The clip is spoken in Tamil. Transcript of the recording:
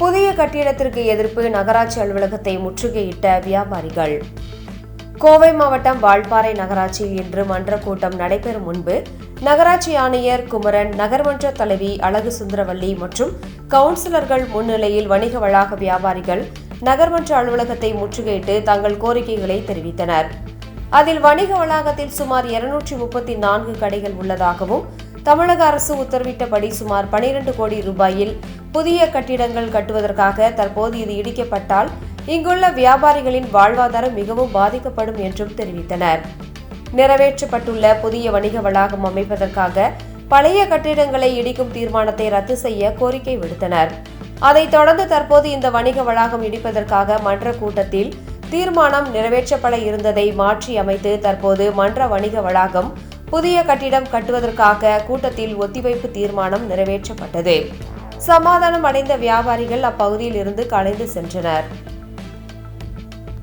புதிய கட்டிடத்திற்கு எதிர்ப்பு நகராட்சி அலுவலகத்தை முற்றுகையிட்ட வியாபாரிகள். கோவை மாவட்டம் வால்பாறை நகராட்சியில் இன்று மன்ற கூட்டம் நடைபெறும் முன்பு நகராட்சி ஆணையர் குமரன் நகர்மன்ற தலைவி அழகு சுந்தரவல்லி மற்றும் கவுன்சிலர்கள் முன்னிலையில் வணிக வளாக வியாபாரிகள் நகர்மன்ற அலுவலகத்தை முற்றுகையிட்டு தங்கள் கோரிக்கைகளை தெரிவித்தனர். அதில் வணிக வளாகத்தில் சுமார் இருநூற்றி முப்பத்தி நான்கு கடைகள் உள்ளதாகவும் தமிழக அரசு உத்தரவிட்டபடி சுமார் 12 கோடி ரூபாயில் புதிய கட்டிடங்கள் கட்டுவதற்காக தற்போது இது இடிக்கப்பட்டால் இங்குள்ள வியாபாரிகளின் வாழ்வாதாரம் மிகவும் பாதிக்கப்படும் என்றும் தெரிவித்தனர். நிறைவேற்றப்பட்டுள்ள புதிய வணிக வளாகம் அமைப்பதற்காக பழைய கட்டிடங்களை இடிக்கும் தீர்மானத்தை ரத்து செய்ய கோரிக்கை விடுத்தனர். அதைத் தொடர்ந்து தற்போது இந்த வணிக வளாகம் இடிப்பதற்காக மன்ற கூட்டத்தில் தீர்மானம் நிறைவேற்றப்பட இருந்ததை மாற்றி அமைத்து தற்போது மன்ற வணிக வளாகம் புதிய கட்டிடம் கட்டுவதற்காக கூட்டத்தில் ஒத்திவைப்பு தீர்மானம் நிறைவேற்றப்பட்டது. சமாதானம் அடைந்த வியாபாரிகள் அப்பகுதியில் இருந்து கலைந்து சென்றனர்.